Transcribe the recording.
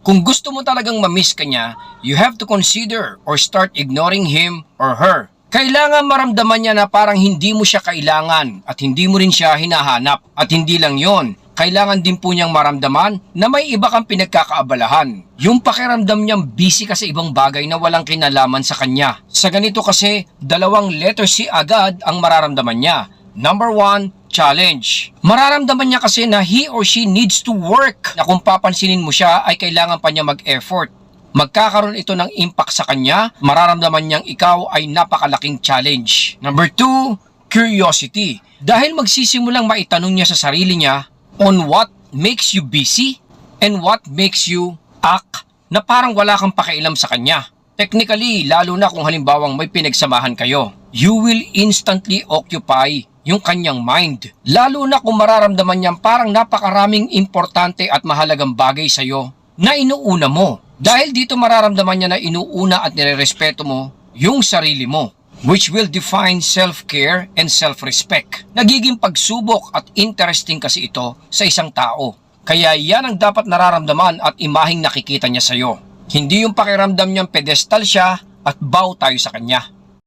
Kung gusto mo talagang mamiss ka niya, you have to consider or start ignoring him or her. Kailangan maramdaman niya na parang hindi mo siya kailangan at hindi mo rin siya hinahanap. At hindi lang yon, kailangan din po niyang maramdaman na may iba kang pinagkakaabalahan. Yung pakiramdam niyang busy ka sa ibang bagay na walang kinalaman sa kanya. Sa ganito kasi, dalawang letter C agad ang mararamdaman niya. Number one, challenge. Mararamdaman niya kasi na he or she needs to work. Na kung papansinin mo siya ay kailangan pa niya mag-effort. Magkakaroon ito ng impact sa kanya, mararamdaman niyang ikaw ay napakalaking challenge. Number two, curiosity. Dahil magsisimulang maitanong niya sa sarili niya on what makes you busy and what makes you act na parang wala kang pakialam sa kanya. Technically, lalo na kung halimbawang may pinagsamahan kayo, you will instantly occupy yung kanyang mind. Lalo na kung mararamdaman niyang parang napakaraming importante at mahalagang bagay sa'yo na inuuna mo. Dahil dito mararamdaman niya na inuuna at nirerespeto mo yung sarili mo which will define self-care and self-respect. Nagiging pagsubok at interesting kasi ito sa isang tao. Kaya yan ang dapat nararamdaman at imahing nakikita niya sa'yo. Hindi yung pakiramdam niyang pedestal siya at bow tayo sa kanya.